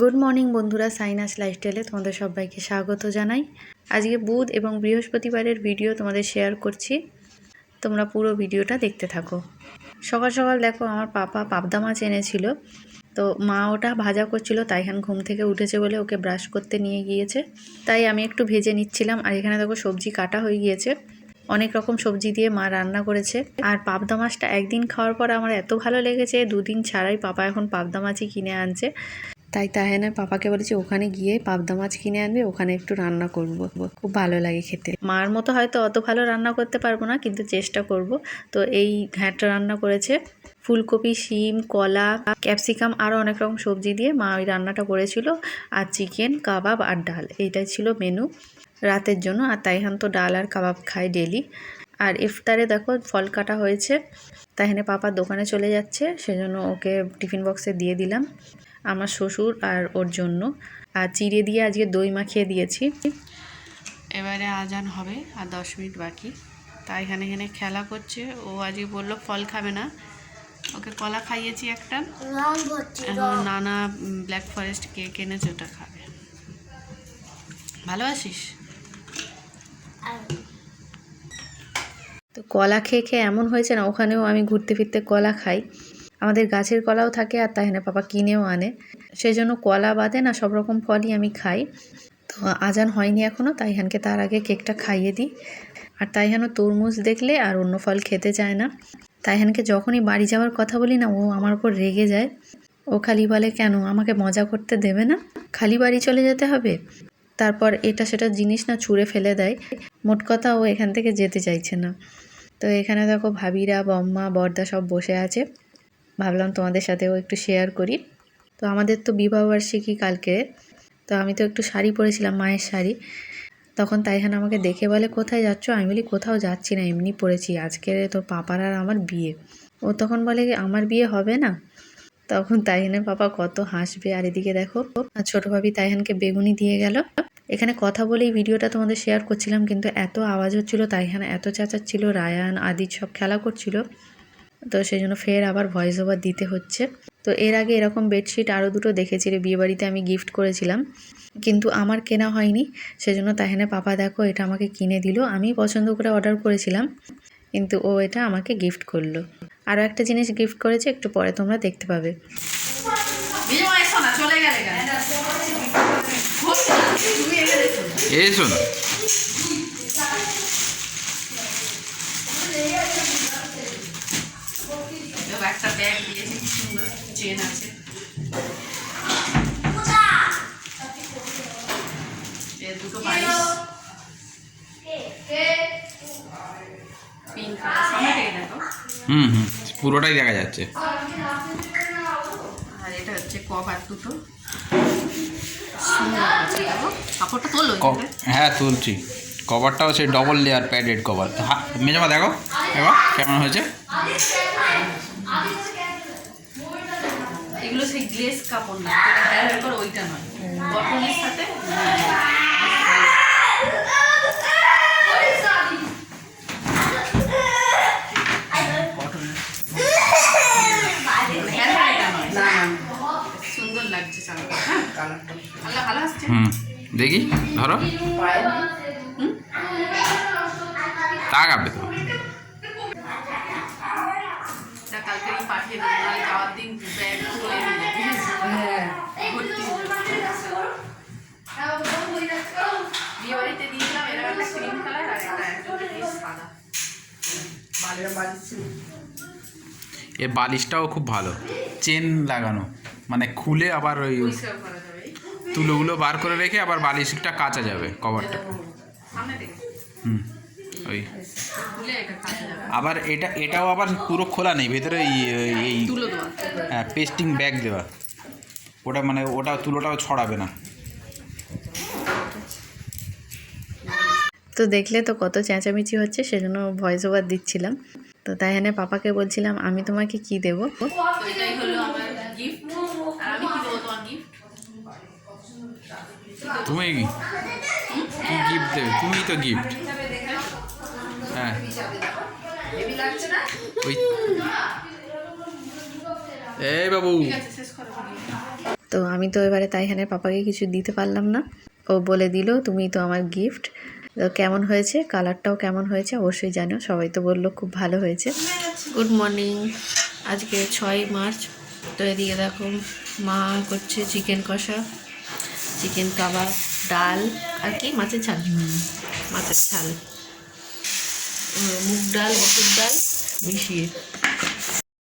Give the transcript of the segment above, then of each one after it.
Good morning বন্ধুরা sinus লাইফস্টাইলে তোমাদের সবাইকে স্বাগত জানাই। আজকে বুধ এবং বৃহস্পতিবারের ভিডিও তোমাদের শেয়ার করছি। তোমরা পুরো ভিডিওটা দেখতে থাকো। সকাল সকাল দেখো, আমার পাপা পাবদা মাছ এনেছিল। তো মা ওটা ভাজা করছিল তাইহান ঘুম থেকে উঠেছে বলে ওকে ব্রাশ করতে নিয়ে গিয়েছে। তাই আমি একটু ভেজে নিচ্ছিলাম, আর এখানে দেখো সবজি কাটা হয়ে গিয়েছে। অনেক রকম সবজি দিয়ে মা রান্না করেছে। আর পাবদা মাছটা একদিন খাওয়ার পর আমার এত ভালো লেগেছে, দুদিন ছাড়াই পাপা এখন পাবদা মাছই কিনে আনছে। তাই তাহেনের পাপাকে বলেছি, ওখানে গিয়ে পাবদা মাছ কিনে আনবে, ওখানে একটু রান্না করব। খুব ভালো লাগে খেতে। মার মতো হয়তো অত ভালো রান্না করতে পারব না, কিন্তু চেষ্টা করব। তো এই ঘ্যাঁটটা রান্না করেছে। ফুলকপি, শিম, কলা, ক্যাপসিকাম, আরও অনেক রকম সবজি দিয়ে মা ওই রান্নাটা করেছিল। আর চিকেন, কাবাব আর ডাল, এইটাই ছিল মেনু রাতের জন্য। আর তাইহান তো ডাল আর কাবাব খায় ডেলি আর ইফতারে দেখো, ফল কাটা হয়েছে। তাইহানে পাপা দোকানে চলে যাচ্ছে, সেজন্য ওকে টিফিন বক্সে দিয়ে দিলাম। আমার শ্বশুর আর ওর জন্য। আর চিড়ে দিয়ে আজকে দই মাখিয়ে দিয়েছি। এবারে আজান হবে আর দশ মিনিট বাকি। তাই এখানে এখানে খেলা করছে। ও আজকে বলল ফল খাবে না। ওকে কলা খাইয়েছি একটা। এখন নানা ব্ল্যাক ফরেস্ট কেক এনেছে ওটা খাবে। ভালো আছিস? তো কলা খেয়ে খেয়ে এমন হয়েছে না ওখানেও আমি ঘুরতে ফিরতে কলা খাই। আমাদের গাছের কলাও থাকে আর তাই না, পাপা কিনেও আনে। সেই জন্য কলা বাদে না সব রকম ফলই আমি খাই। তো আজান হয়নি এখনও তাইহানকে তার আগে কেকটা খাইয়ে দিই। আর তাইহানও তরমুজ দেখলে আর অন্য ফল খেতে চায় না। তাইহানকে যখনই বাড়ি যাওয়ার কথা বলি না, ও আমার উপর রেগে যায়। ও খালি বলে, কেন, আমাকে মজা করতে দেবে না? খালি বাড়ি চলে যেতে হবে? তারপর এটা সেটা জিনিস না ছুঁড়ে ফেলে দেয়। মোট কথা ও এখান থেকে যেতে চাইছে না। তো এখানে দেখো ভাবিরা, বম্মা, বর্দা সব বসে আছে। ভাবলাম তোমাদের সাথেও একটু শেয়ার করি। তো আমাদের তো বিবাহবার্ষিকী কালকে। তো আমি তো একটু শাড়ি পরেছিলাম, মায়ের শাড়ি। তখন তাইখান আমাকে দেখে বলে, কোথায় যাচ্ছ? আমি বলি, কোথাও যাচ্ছি না, এমনি পড়েছি। আজকে তোর পাপার আর আমার বিয়ে। ও তখন বলে, আমার বিয়ে হবে না? তখন তাইহানের পাপা কত হাসবে। আর এদিকে দেখো, ছোটো ভাবি তাইহানকে বেগুনি দিয়ে গেল। এখানে কথা বলেই ভিডিওটা তোমাদের শেয়ার করছিলাম, কিন্তু এত আওয়াজ হচ্ছিল, তাইহান এত চেঁচাচ্ছিল, রায়ান আদি সব খেলা করছিল। তো সেই জন্য ফের আবার ভয়েস ওভার দিতে হচ্ছে। তো এর আগে এরকম বেডশিট আরও দুটো দেখেছিলে বিয়েবাড়িতে আমি গিফট করেছিলাম। কিন্তু আমার কেনা হয়নি। সেজন্য তাহেনে, পাপা, দেখো, এটা আমাকে কিনে দিল। আমি পছন্দ করে অর্ডার করেছিলাম। কিন্তু ও এটা আমাকে গিফট করল। আরও একটা জিনিস গিফট করেছে, একটু পরে তোমরা দেখতে পাবে। না একটা ব্যাগ দিয়েছে কি সুন্দর চেন আছে। এ দুটো বালিশ। পিঙ্ক কালার সামনে থেকে দেখো। হুম হুম পুরোটাই দেখা যাচ্ছে। আর এটা হচ্ছে কভার দুটো। সুন্দর আছে দেখো। কাপড়টা তোলো ক- হ্যাঁ তুলছি। কভারটাও সেই ডবল লেয়ার প্যাডেড কভার মেজামা দেখো। এবার কেমন হয়েছে? এগুলো সেই গ্লেস কাপড় না যেটা হেয়ার পেপার ওইটা নয়। কটনের সাথে হ্যাঁ হুম দেখি ধরো। তাকাবে তো যা কালকেই পাঠিয়ে দেবো নাহলে যাওয়ার দিন ব্যাগ তুলে বিয়ে বাড়িতে দিয়েছিলাম এরা একটা ক্রিম কালার আর একটা সাদা। এ বালিশটাও খুব ভালো। চেন লাগানো। মানে খুলে আবার ওই তুলোগুলো বার করে রেখে আবার বালিশটা কাচা যাবে কভারটা হুম। ওই। আবার এটা এটাও আবার পুরো খোলা নেই ভেতরে এই হ্যাঁ পেস্টিং ব্যাগ দেওয়া। ওটা মানে ওটা তুলোটাও ছড়াবে না। তো দেখলে তো কত চেঁচামেচি হচ্ছে সেজন্য ভয়েস ওভার দিচ্ছিলাম। তো তাই এনে পাপাকে বলছিলাম আমি তোমাকে কি দেব? এটাই হলো আমার গিফট আর আমি কি দেবো তোমার গিফট তুমি গিফট তুমিই তো গিফট হ্যাঁ। ওই এই বাবু। ঠিক আছে শেষ করো তো আমি তো এবারে তাইহানের পাপাকে কিছু দিতে পারলাম না। ও বলে দিল তুমি তো আমার গিফট তো কেমন হয়েছে? কালারটাও কেমন হয়েছে? অবশ্যই জানো সবাই তো বলল খুব ভালো হয়েছে। গুড মর্নিং আজকে ছয় মার্চ। তো এদিকে দেখো মা করছে চিকেন কষা চিকেন কাবাব ডাল আর কি? মাছের ঝাল। মাছের ঝাল। উম, মুগ ডাল মসুর ডাল মিশিয়ে।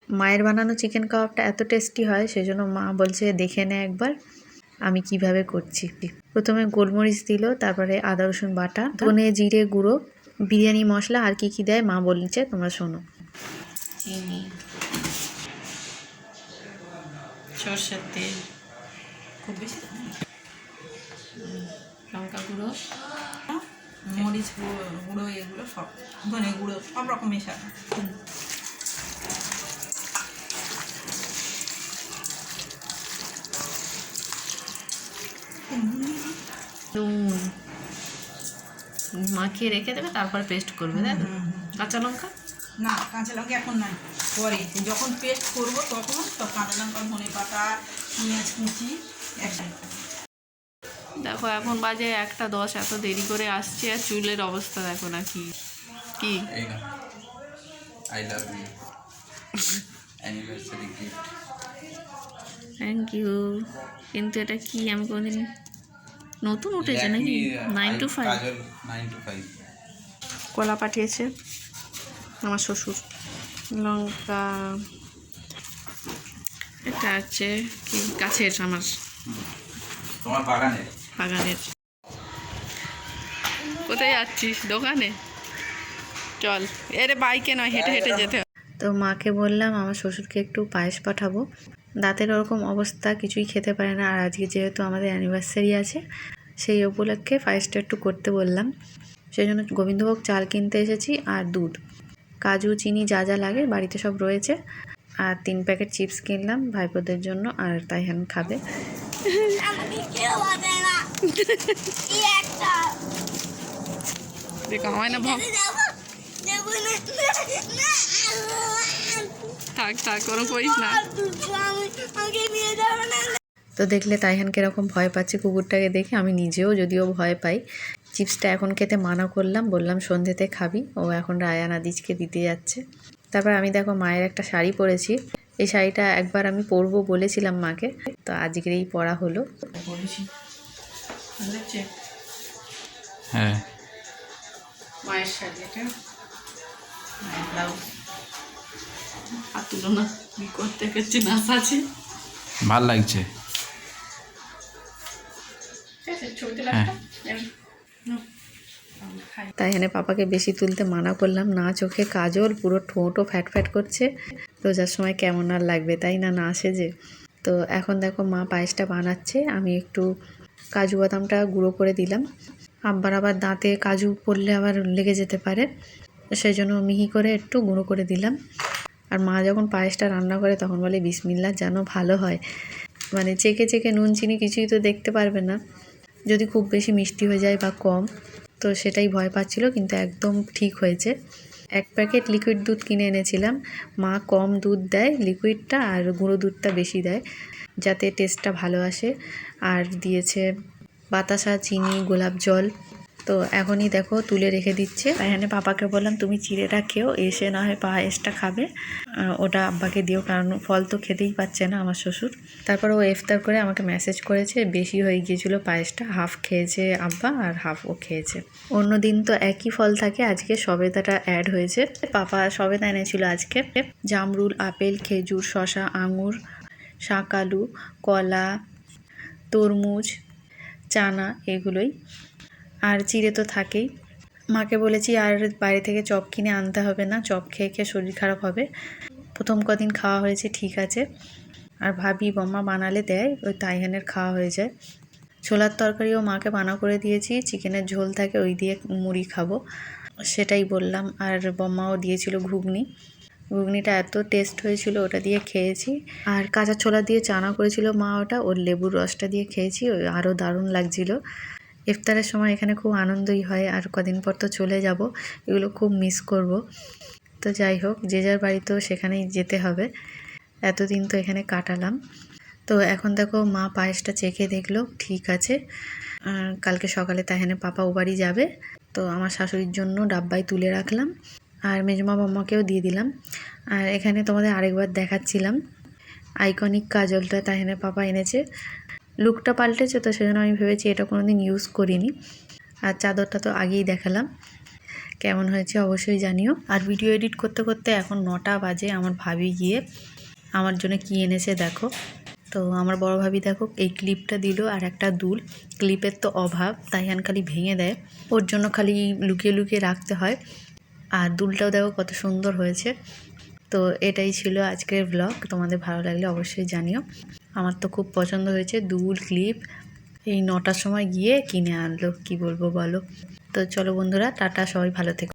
মায়ের বানানো চিকেন কাবাবটা এত টেস্টি হয় সেজন্য মা বলছে দেখে নে একবার আমি কীভাবে করছি। প্রথমে গোলমরিচ দিল তারপরে আদা রসুন বাটা ধনে জিরে গুঁড়ো বিরিয়ানি মশলা আর কি কি দেয় মা বলছে তোমরা শোনো। চিনি সর্ষের তেল খুব বেশি লঙ্কা গুঁড়ো মরিচ গুঁড়ো গুঁড়ো এগুলো সব ধনে গুঁড়ো সব রকম মেশানো নুন। মাখিয়ে রেখে দেবে তারপর পেস্ট করবে তাই তো? কাঁচা লঙ্কা? না কাঁচা লঙ্কা এখন নাই পরে। যখন পেস্ট করব তখন সব কাঁচা লঙ্কা ধনে পাতা পেঁয়াজ কুচি একসাথে। দেখো এখন বাজে একটা দশ এত দেরি করে আসছে আর চুলের অবস্থা দেখো না কি। কি? I love you anniversary gift thank you কিন্তু এটা কি? আমি কোনদিন নতুন উঠেছে নাকি? Nine two five nine two five কলা পাঠিয়েছে আমার শ্বশুর। লঙ্কা এটা আছে কি? গাছের আমার। তোমার বাগানে বাগানের। কোথায় যাচ্ছিস? দোকানে? চল এরে বাইকে নয় হেঁটে হেঁটে যেতে তো মাকে বললাম আমার শ্বশুরকে একটু পায়েস পাঠাবো। দাঁতের ওরকম অবস্থা কিছুই খেতে পারে না। আর আজকে যেহেতু আমাদের অ্যানিভার্সারি আছে সেই উপলক্ষে পায়েসটা একটু করতে বললাম। সেই জন্য গোবিন্দভোগ চাল কিনতে এসেছি আর দুধ। কাজু চিনি যা যা লাগে বাড়িতে সব রয়েছে। আর তিন প্যাকেট চিপস কিনলাম ভাইপোদের জন্য আর তাই হ্যান খাবে না ভাব থাক থাক ওরকম করিস না। আর দুটো আমি আমাকে নিয়ে যাব না তো দেখলে তাইহান কীরকম ভয় পাচ্ছে কুকুরটাকে দেখে আমি নিজেও যদিও ভয় পাই। চিপসটা এখন খেতে মানা করলাম বললাম সন্ধ্যেতে খাবি ও এখন রায়ান আদিজকে দিতে যাচ্ছে। তারপর আমি দেখো মায়ের একটা শাড়ি পরেছি এই শাড়িটা একবার আমি পরবো বলেছিলাম মাকে তো আজকের এই পরা হলো। দেখছে। হ্যাঁ। মায়ের শাড়ি এটা। মায়ের ব্লাউজ আর তুলো না কি করতে করছি নাচ আছে ভালো লাগছে হ্যাঁ। তাই এনে পাপাকে বেশি তুলতে মানা করলাম। না চোখে কাজল পুরো ঠোঁটও ফ্যাট ফ্যাট করছে। রোজার সময় কেমন আর লাগবে তাই না না সেজে। তো এখন দেখো মা পায়েসটা বানাচ্ছে। আমি একটু কাজু বাদামটা গুঁড়ো করে দিলাম। আবার আবার দাঁতে কাজু পড়লে আবার লেগে যেতে পারে। সেই জন্য মিহি করে একটু গুঁড়ো করে দিলাম। আর মা যখন পায়েসটা রান্না করে তখন বলে বিসমিল্লা যেন ভালো হয়। মানে চেকে চেকে নুন, চিনি কিছুই তো দেখতে পারবে না। যদি খুব বেশি মিষ্টি হয়ে যায় বা কম, তো সেটাই ভয় পাচ্ছিল, কিন্তু একদম ঠিক হয়েছে। এক প্যাকেট লিকুইড দুধ কিনে এনেছিলাম। মা কম দুধ দেয় লিকুইডটা আর গুঁড়ো দুধটা বেশি দেয়, যাতে টেস্টটা ভালো আসে। আর দিয়েছে বাতাসা, চিনি, গোলাপ জল। তো এখনই দেখো তুলে রেখে দিচ্ছে। এখানে পাপাকে বললাম, তুমি চিড়েটা খেও, এসে না হয় পায়েসটা খাবে। ওটা আব্বাকে দিও, কারণ ফল তো খেতেই পাচ্ছে না আমার শ্বশুর। তারপর ও এফতার করে আমাকে মেসেজ করেছে, বেশি হয়ে গিয়েছিল পায়েসটা হাফ খেয়েছে আব্বা আর হাফ ও খেয়েছে। অন্য দিন তো একই ফল থাকে, আজকে সবেদাটা অ্যাড হয়েছে। পাপা সবেদা এনেছিল আজকে। জামরুল, আপেল, খেজুর শশা আঙুর শাকালু কলা, তরমুজ, চানা, এগুলোই। আর চিড়ে তো থাকেই। মাকে বলেছি, আর বাইরে থেকে চপ কিনে আনতে হবে না, চপ খেয়ে খেয়ে শরীর খারাপ হবে। প্রথম কদিন খাওয়া হয়েছে, ঠিক আছে। আর ভাবি বম্মা বানালে দেয়, ওই তাইহানের খাওয়া হয়ে যায়। ছোলার তরকারিও মাকে বানা করে দিয়েছি, চিকেনের ঝোল থাকে, ওই দিয়ে মুড়ি খাব। সেটাই বললাম, আর বম্মাও দিয়েছিল ঘুগনি। ঘুগনিটা এত টেস্ট হয়েছিল, ওটা দিয়ে খেয়েছি। আর কাঁচা ছোলা দিয়ে চানা করেছিল মা ওটা, ওর লেবুর রসটা দিয়ে খেয়েছি, ওই আরও দারুণ লাগছিল। ইফতারের সময় এখানে খুব আনন্দই হয়, আর কদিন পর তো চলে যাব, এগুলো খুব মিস করব। তো যাই হোক, যে যার বাড়িতেও সেখানেই যেতে হবে। এতদিন তো এখানে কাটালাম। তো এখন দেখো মা পায়েসটা চেখে দেখল, ঠিক আছে। কালকে সকালে তাহেনে পাপা ও বাড়ি যাবে। তো আমার শাশুড়ির জন্য ডাব্বায় তুলে রাখলাম। আর মেজমা মাম্মাকেও দিয়ে দিলাম। আর এখানে তোমাদের আরেকবার দেখাচ্ছিলাম। আইকনিক কাজলটা তাহেনে পাপা এনেছে। লুকটা পাল্টেছে, তো সেজন্য আমি ভেবেছি এটা কোনো দিন ইউজ করিনি। আর চাদরটা তো আগেই দেখালাম। কেমন হয়েছে অবশ্যই জানিও। আর ভিডিও এডিট করতে করতে এখন নটা বাজে, আমার ভাবি গিয়ে আমার জন্য কি এনেছে দেখো। তো আমার বড় ভাবি দেখো, এই ক্লিপটা দিল আর একটা দুল। ক্লিপের তো অভাব তাই তাইহান খালি ভেঙে দেয়। ওর জন্য খালি লুকিয়ে লুকিয়ে রাখতে হয়। আর দুলটাও দেখো কত সুন্দর হয়েছে। তো এটাই ছিল আজকের ব্লগ তোমাদের ভালো লাগলে অবশ্যই জানিও। আমার তো খুব পছন্দ হয়েছে দুল ক্লিপ। এই নটার সময় গিয়ে কিনে আনলো, কি বলব বলো? তো চলো বন্ধুরা, টাটা, সবাই ভালো থেকো।